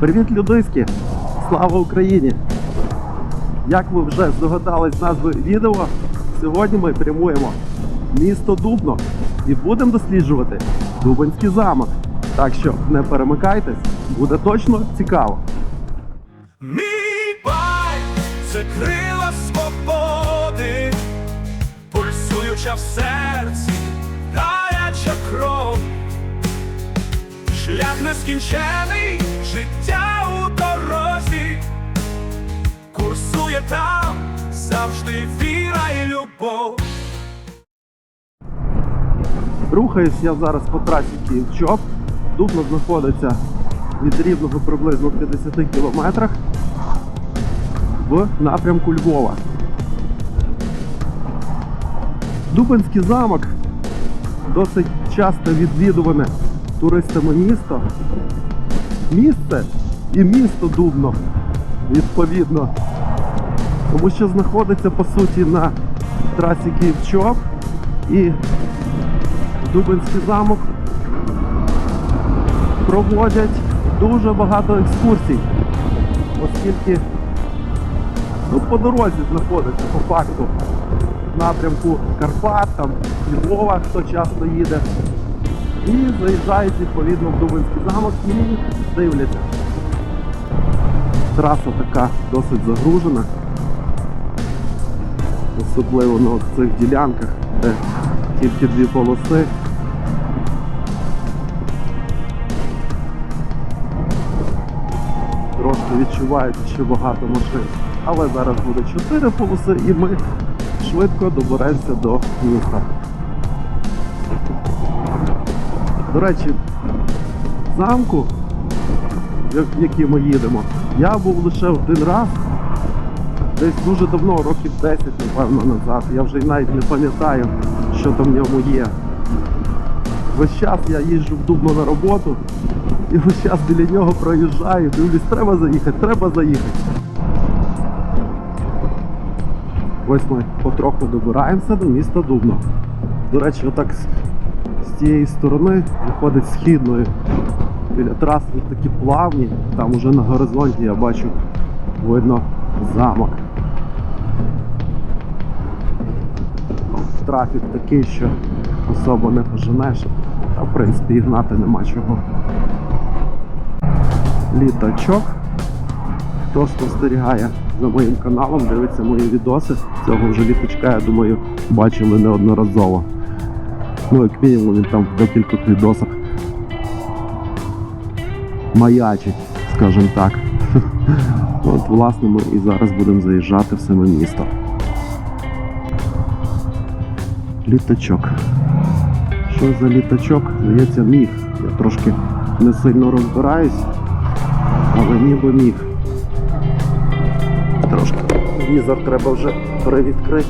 Привіт, людиські! Слава Україні! Як ви вже здогадались з назви відео, сьогодні ми прямуємо місто Дубно і будемо досліджувати Дубинський замок. Так що не перемикайтесь, буде точно цікаво. Мій байк це крила свободи, пульсуюча в серці, гаряча кров, шлях нескінчений, життя курсує там завжди віра і любов. Рухаюсь я зараз по трасі Київ-Чоп. Дубно знаходиться від Рівного приблизно в 50 кілометрах в напрямку Львова. Дубинський замок досить часто відвідуване туристами місто. Місце і місто Дубно, відповідно. Тому що знаходиться по суті на трасі Київ-Чоп і Дубинський замок проводять дуже багато екскурсій, оскільки ну, по дорозі знаходиться по факту в напрямку Карпат, там Львова, хто часто їде. І заїжджають відповідно в Дубинський замок і дивляться. Траса така досить загружена. Особливо на цих ділянках, де тільки дві полоси. Трошки відчувають, що багато машин. Але зараз буде чотири полоси і ми швидко доберемося до міста. До речі, замку, в який ми їдемо, я був лише один раз, десь дуже давно, років 10, напевно, назад. Я вже навіть не пам'ятаю, що там в ньому є. Весь час я їжджу в Дубно на роботу і весь час біля нього проїжджаю, дивлюсь, треба заїхати, треба заїхати. Ось ми потроху добираємося до міста Дубно. До речі, отак з, тієї сторони виходить східною. Біля траси такі плавні, там уже на горизонті я бачу видно замок. Трафік такий, що особо не поженеш, а в принципі і гнати нема чого. Літачок. Хто спостерігає за моїм каналом, дивиться мої відоси. Цього вже літачка, я думаю, бачили неодноразово. Ну, як мінімум, він там в декількох відосах маячить, скажімо так. От, власне, ми і зараз будемо заїжджати в саме місто. Літачок. Що за літачок? Здається, міг. Я трошки не сильно розбираюсь, але ніби міг. Трошки візор треба вже перевідкрити.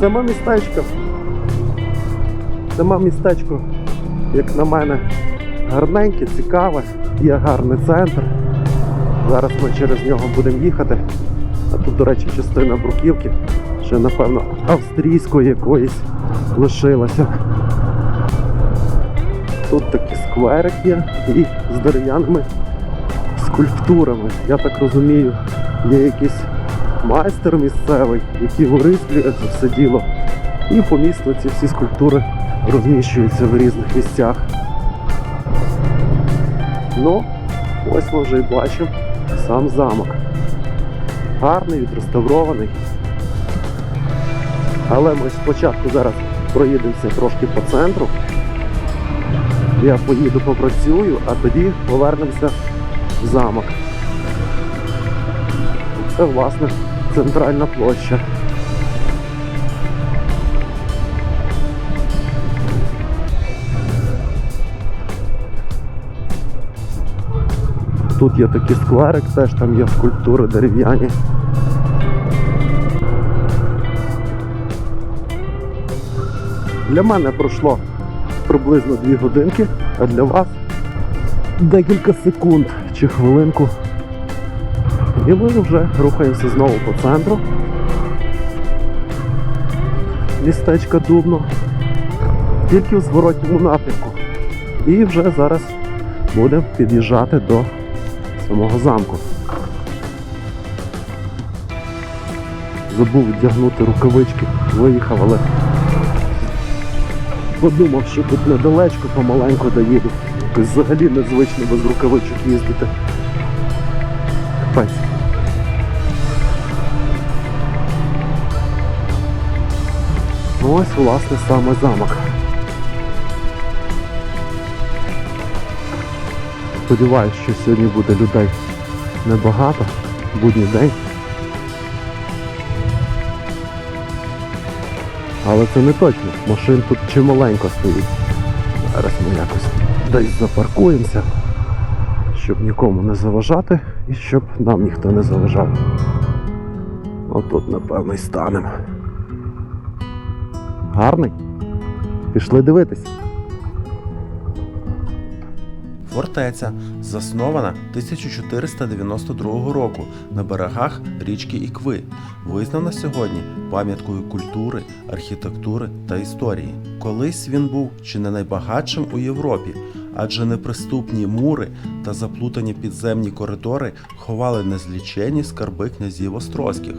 Саме містечко. Саме містечко, як на мене, гарненьке, цікаве, є гарний центр. Зараз ми через нього будемо їхати. А тут, до речі, частина бруківки, ще, напевно, австрійської якоїсь лишилася. Тут такий скверик є і з дерев'яними скульптурами. Я так розумію, є якийсь майстер місцевий, який вирислює це все діло. І по місту ці всі скульптури розміщуються в різних місцях. Ну, ось ми вже і бачимо сам замок. Гарний, відреставрований. Але ми спочатку зараз проїдемося трошки по центру. Я поїду попрацюю, а тоді повернемося в замок. Це, власне, центральна площа. Тут є такий скверик, теж там є скульптури дерев'яні. Для мене пройшло приблизно 2 годинки, а для вас декілька секунд чи хвилинку. І ми вже рухаємося знову по центру. Містечка Дубно. Тільки в зворотньому напрямку. І вже зараз будемо під'їжджати до самого замку. Забув вдягнути рукавички, виїхав, але подумав, що тут недалечко помаленьку доїду. Взагалі незвично без рукавичок їздити. Капець. Ну ось, власне, саме замок. Сподіваюсь, що сьогодні буде людей небагато, будній день. Але це не точно. Машин тут чималенько стоїть. Зараз ми якось десь запаркуємося, щоб нікому не заважати і щоб нам ніхто не заважав. Отут, напевно, і станемо. Гарний? Пішли дивитись. Фортеця заснована 1492 року на берегах річки Ікви, визнана сьогодні пам'яткою культури, архітектури та історії. Колись він був чи не найбагатшим у Європі, адже неприступні мури та заплутані підземні коридори ховали незлічені скарби князів острозьких.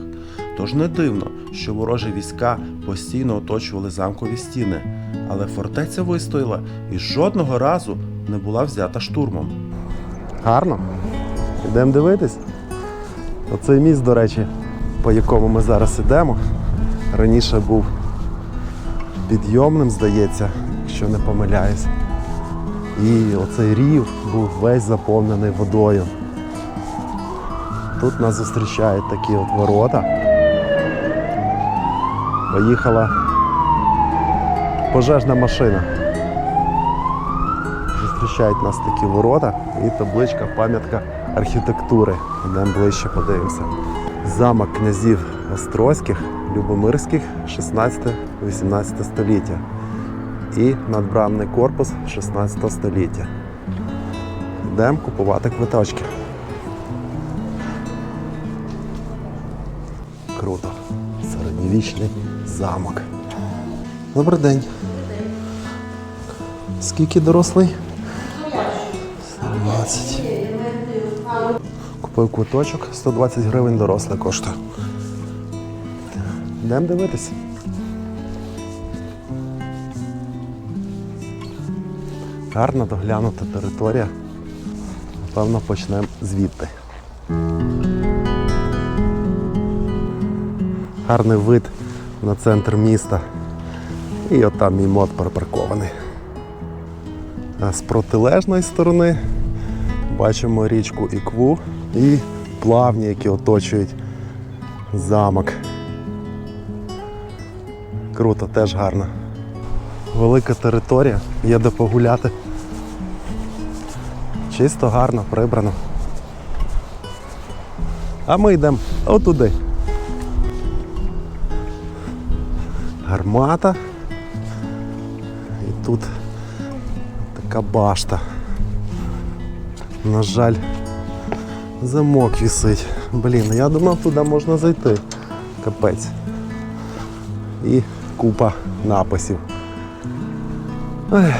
Тож не дивно, що ворожі війська постійно оточували замкові стіни, але фортеця вистояла і жодного разу не була взята штурмом. Гарно. Йдемо дивитись. Оцей міст, до речі, по якому ми зараз ідемо, раніше був підйомним, здається, якщо не помиляюсь. І оцей рів був весь заповнений водою. Тут нас зустрічають такі от ворота. Поїхала пожежна машина. Зустрічають нас такі ворота і табличка пам'ятка архітектури. Йдемо ближче подивимося. Замок князів Острозьких, Любомирських 16-18 століття. І надбрамний корпус 16 століття. Йдемо купувати квиточки. Круто. Середньовічний замок. Добрий день. Скільки дорослий? 17. Купив квиточок, 120 гривень дорослий коштує. Йдемо дивитися. Гарна доглянута територія. Напевно, почнемо звідти. Гарний вид на центр міста. І отам мій мод припаркований. А з протилежної сторони бачимо річку Ікву і плавні, які оточують замок. Круто, теж гарно. Велика територія, є де погуляти. Чисто гарно, прибрано. А ми йдемо отуди. Гармата. І тут така башта. На жаль, замок вісить. Блін, я думав, туди можна зайти. Капець. І купа написів. Ех,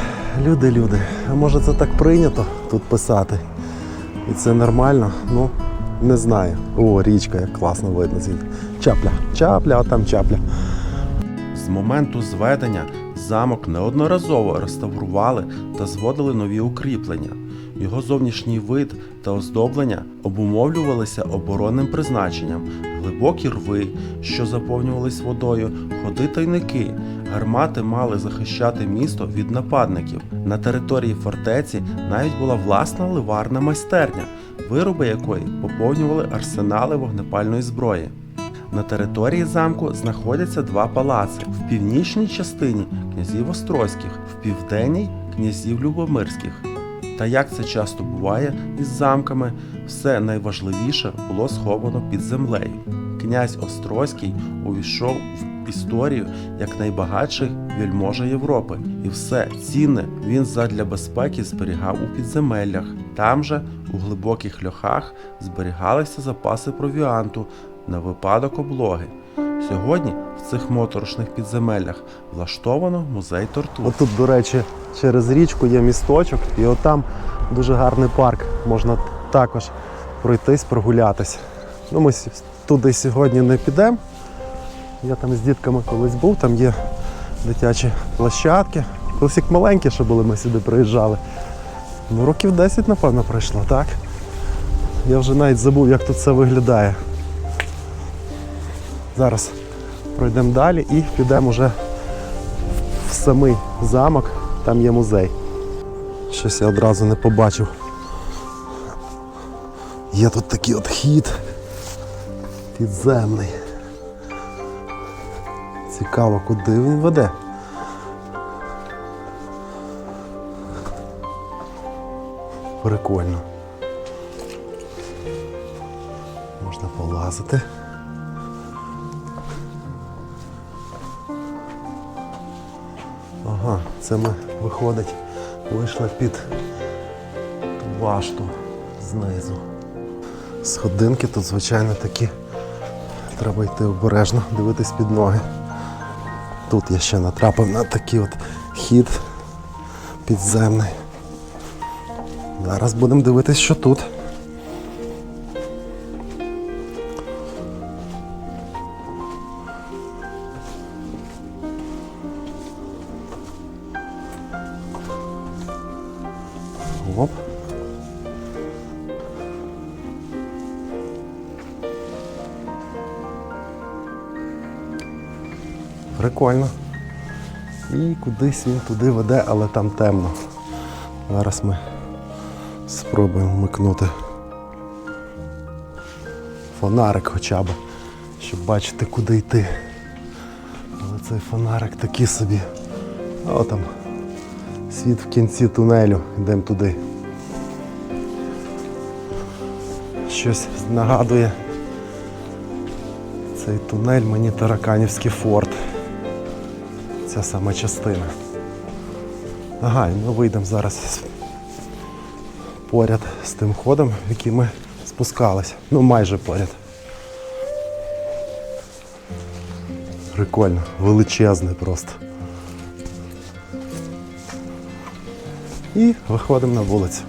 люди, люди. А може це так прийнято тут писати? І це нормально? Ну, не знаю. О, річка, як класно видно звідти. Чапля, чапля, а там чапля. З моменту зведення замок неодноразово реставрували та зводили нові укріплення. Його зовнішній вид та оздоблення обумовлювалися оборонним призначенням, глибокі рви, що заповнювались водою, ходи тайники. Гармати мали захищати місто від нападників. На території фортеці навіть була власна ливарна майстерня, вироби якої поповнювали арсенали вогнепальної зброї. На території замку знаходяться два палаци: в північній частині князів Острозьких, в південній князів Любомирських. Та як це часто буває із замками, все найважливіше було сховано під землею. Князь Острозький увійшов в історію як найбагатший вельможа Європи, і все цінне він задля безпеки зберігав у підземеллях. Там же, у глибоких льохах, зберігалися запаси провіанту на випадок облоги. Сьогодні в цих моторошних підземеллях влаштовано музей тортур. Отут, до речі, через річку є місточок, і отам дуже гарний парк. Можна також пройтись, прогулятись. Ну, ми туди сьогодні не підемо. Я там з дітками колись був, там є дитячі площадки. Колись як маленькі, що були, ми сюди приїжджали. Ну, років 10, напевно, пройшло, так? Я вже навіть забув, як тут все виглядає. Зараз пройдемо далі і підемо вже в самий замок, там є музей. Щось я одразу не побачив. Є тут такий от хід підземний. Цікаво, куди він веде. Прикольно. Можна полазити. Це ми виходить, вийшли під башту знизу. Сходинки тут, звичайно, такі. Треба йти обережно, дивитись під ноги. Тут я ще натрапив на такий от хід підземний. Зараз будемо дивитись, що тут. Прикольно. І кудись він туди веде, але там темно. Зараз ми спробуємо вмикнути фонарик хоча б, щоб бачити, куди йти. Але цей фонарик такий собі. О, там світ в кінці тунелю, йдемо туди. Щось нагадує цей тунель мені Тараканівський форт. Ця сама частина. Ага, і ми вийдемо зараз поряд з тим ходом, в який ми спускалися. Ну майже поряд. Прикольно, величезний просто. І виходимо на вулицю.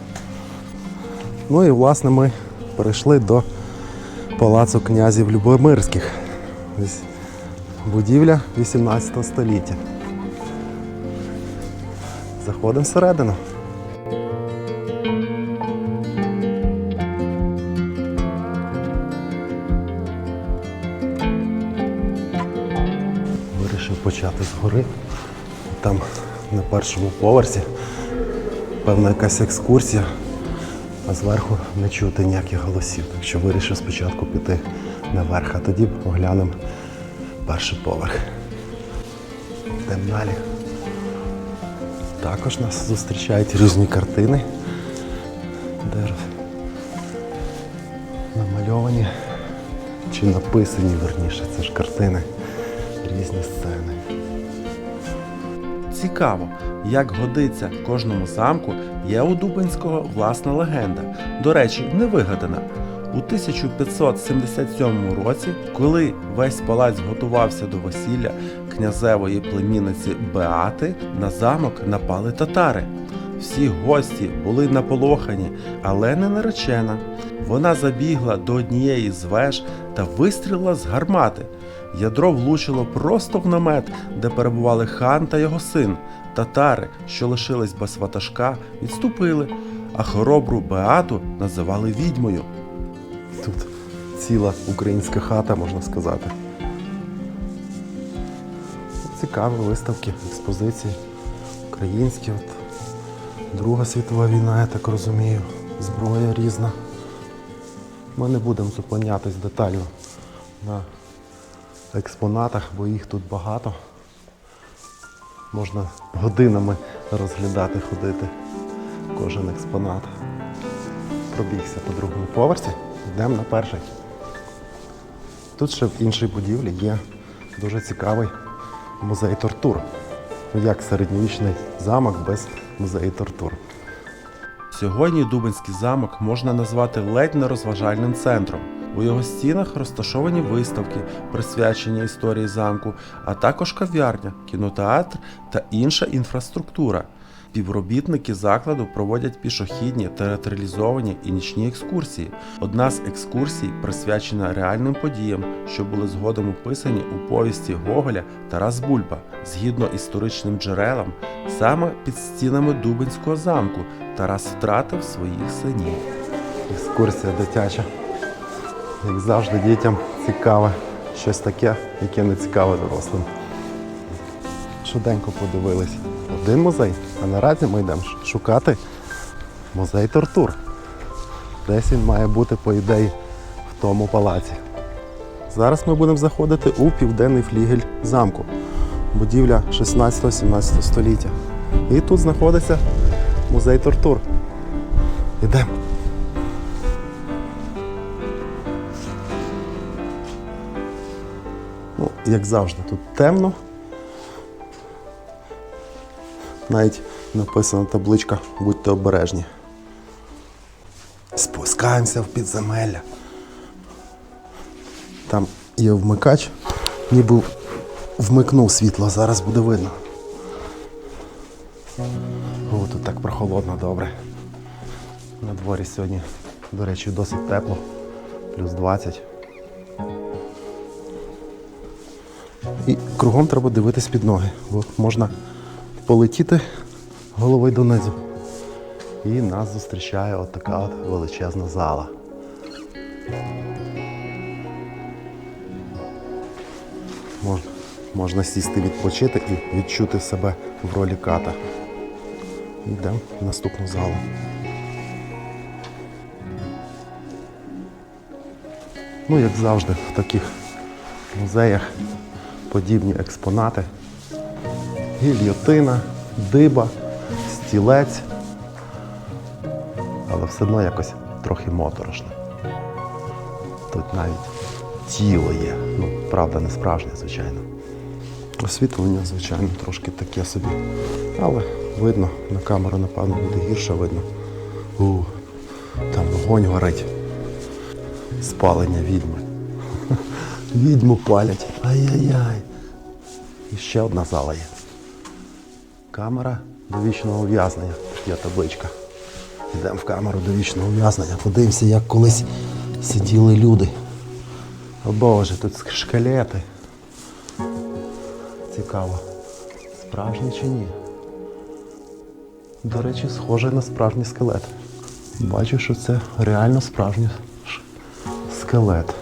Ну і власне ми перейшли до палацу князів Любомирських. Будівля 18 століття. Заходимо всередину. Вирішив почати згори. Там на першому поверсі певна якась екскурсія, а зверху не чути ніяких голосів. Так що вирішив спочатку піти наверх, а тоді оглянемо перший поверх. Йдемо далі. Також нас зустрічають різні картини, де намальовані чи написані верніше, це ж картини, різні сцени. Цікаво, як годиться кожному замку, є у Дубинського власна легенда. До речі, не вигадана. У 1577 році, коли весь палац готувався до весілля князевої племінниці Беати, на замок напали татари. Всі гості були наполохані, але не наречена. Вона забігла до однієї з веж та вистрілила з гармати. Ядро влучило просто в намет, де перебували хан та його син. Татари, що лишились без ватажка, відступили, а хоробру Беату називали відьмою. Тут ціла українська хата, можна сказати. Цікаві виставки, експозиції. Українські. От. Друга світова війна, я так розумію. Зброя різна. Ми не будемо зупинятись детально на експонатах, бо їх тут багато. Можна годинами розглядати, ходити кожен експонат. Пробігся по другому поверсі, йдемо на перший. Тут ще в іншій будівлі є дуже цікавий музей тортур. Ну, Як середньовічний замок без музею тортур. Сьогодні Дубинський замок можна назвати ледь не розважальним центром. У його стінах розташовані виставки, присвячені історії замку, а також кав'ярня, кінотеатр та інша інфраструктура. Співробітники закладу проводять пішохідні, театралізовані і нічні екскурсії. Одна з екскурсій присвячена реальним подіям, що були згодом описані у повісті Гоголя Тарас Бульба. Згідно історичним джерелам, саме під стінами Дубинського замку Тарас втратив своїх синів. Екскурсія дитяча. Як завжди, дітям цікаве щось таке, яке не цікаве дорослим. Швиденько подивились. Один музей, а наразі ми йдемо шукати музей тортур. Десь він має бути, по ідеї, в тому палаці. Зараз ми будемо заходити у південний флігель замку. Будівля 16-17 століття. І тут знаходиться музей тортур. Ідемо. Ну, як завжди, тут темно. Навіть написана табличка будьте обережні. Спускаємося в підземелля. Там є вмикач, ніби вмикнув світло, зараз буде видно. О, тут так прохолодно, добре. На дворі сьогодні, до речі, досить тепло, плюс 20. І кругом треба дивитись під ноги, бо можна полетіти головою донизу. І нас зустрічає от така от величезна зала. Можна, можна сісти відпочити і відчути себе в ролі ката. Йдемо в наступну залу. Ну, як завжди, в таких музеях подібні експонати. Гільйотина, диба, стілець. Але все одно якось трохи моторошно. Тут навіть тіло є. Ну, правда, не справжнє, звичайно. Освітлення, звичайно, трошки таке собі. Але видно, на камеру, напевно, буде гірше видно. У, там вогонь горить. Спалення відьми. Відьму палять. Ай-яй-яй. І ще одна зала є. Камера довічного ув'язнення. Є табличка. Йдемо в камеру довічного ув'язнення. Подивимося, як колись сиділи люди. О Боже, тут шкелети. Цікаво. Справжні чи ні? До речі, схоже на справжній скелет. Бачу, що це реально справжній скелет.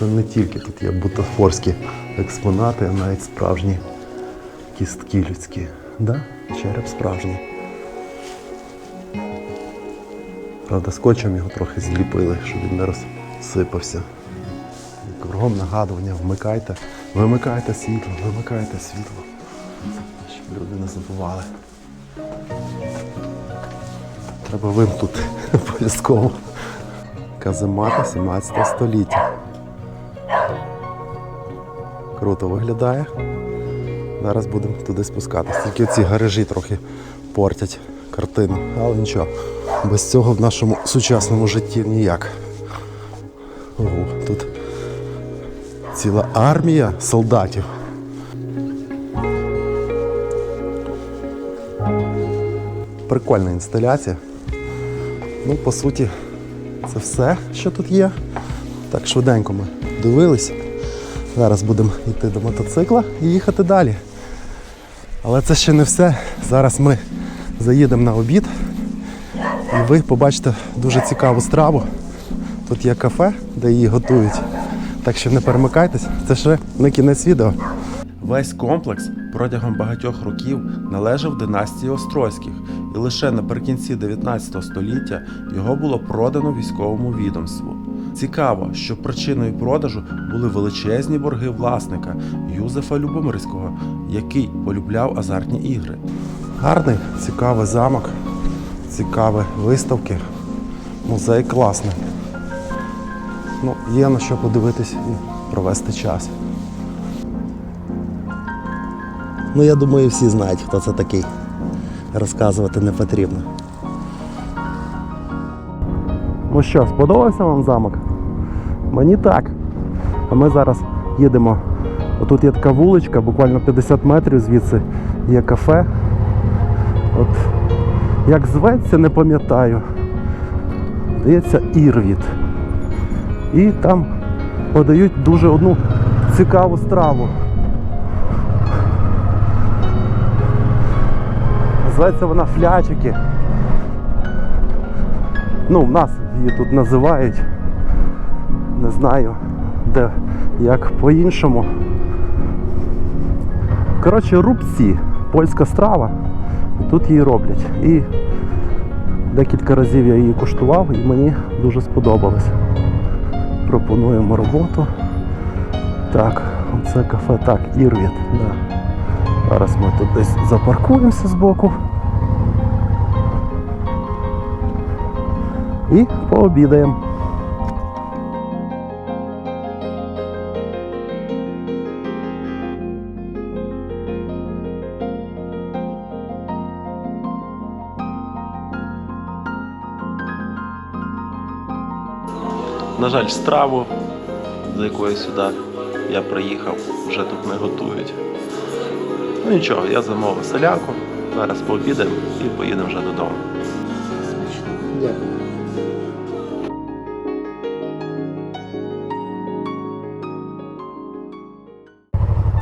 Що не тільки тут є бутафорські експонати, а навіть справжні кістки людські. Да? Череп справжній. Правда, скотчем його трохи зліпили, щоб він не розсипався. Кругом нагадування, вмикайте, вимикайте світло, вимикайте світло. Щоб люди не забували. Треба вимкнути обов'язково. Каземата 17 століття. Круто виглядає. Зараз будемо туди спускатися. Тільки ці гаражі трохи портять картину. Але нічого. Без цього в нашому сучасному житті ніяк. Ого, тут ціла армія солдатів. Прикольна інсталяція. Ну, по суті, це все, що тут є. Так швиденько ми дивились. Зараз будемо йти до мотоцикла і їхати далі. Але це ще не все. Зараз ми заїдемо на обід і ви побачите дуже цікаву страву. Тут є кафе, де її готують. Так що не перемикайтесь, це ще не кінець відео. Весь комплекс протягом багатьох років належав династії Острозьких, і лише наприкінці 19 століття його було продано військовому відомству. Цікаво, що причиною продажу були величезні борги власника Юзефа Любомирського, який полюбляв азартні ігри. Гарний, цікавий замок, цікаві виставки. Музей класний. Ну, є на що подивитись і провести час. Ну, я думаю, всі знають, хто це такий. Розказувати не потрібно. Ну що, сподобався вам замок? Мені так. А ми зараз їдемо. Отут є така вуличка, буквально 50 метрів звідси є кафе. От як зветься, не пам'ятаю. Здається, Ірвіт. І там подають дуже одну цікаву страву. Називається вона флячики. Ну, в нас її тут називають. Не знаю, де як по-іншому. Коротше, рубці. Польська страва. Тут її роблять. І декілька разів я її куштував і мені дуже сподобалось. Пропонуємо роботу. Так, це кафе, так, Ірвіт. Да. Зараз ми тут десь запаркуємося збоку. І пообідаємо. На жаль, страву, за якою сюди я приїхав, вже тут не готують. Ну нічого, я замовив солянку, зараз пообідаємо і поїдемо вже додому.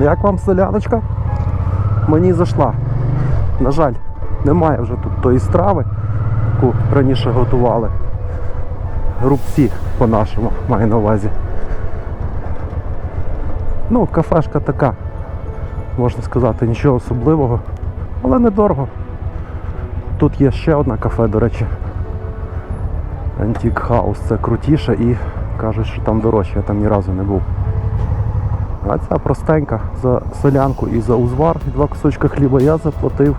Як вам соляночка? Мені зайшла. На жаль, немає вже тут тої страви, яку раніше готували. Рубці по-нашому маю на увазі. Ну, кафешка така, можна сказати, нічого особливого, але недорого. Тут є ще одна кафе, до речі. Антік Хаус. Це крутіше і кажуть, що там дорожче, я там ні разу не був. А ця простенька за солянку і за узвар і два кусочка хліба я заплатив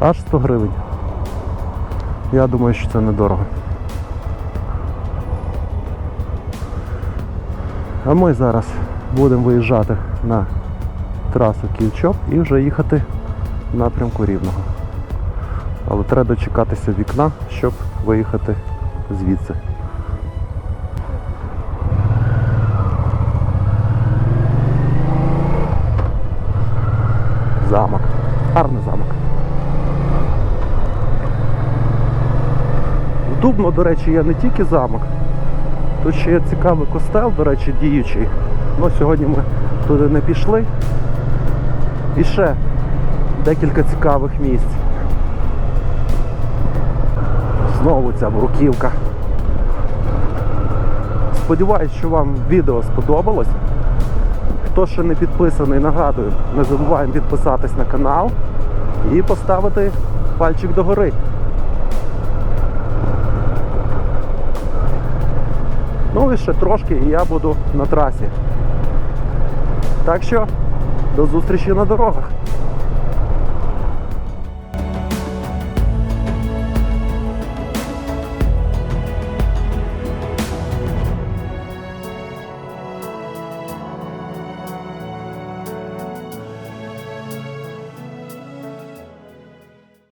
аж 100 гривень. Я думаю, що це недорого. А ми зараз будемо виїжджати на трасу Київчоп і вже їхати в напрямку Рівного. Але треба дочекатися вікна, щоб виїхати звідси. Замок. Гарний замок. В Дубно, до речі, є не тільки замок. Тут ще є цікавий костел, до речі, діючий. Ну, сьогодні ми туди не пішли. І ще декілька цікавих місць. Знову ця бруківка. Сподіваюсь, що вам відео сподобалось. Хто ще не підписаний, нагадую, не забуваємо підписатись на канал і поставити пальчик догори. Ну і ще трошки і я буду на трасі. Так що до зустрічі на дорогах.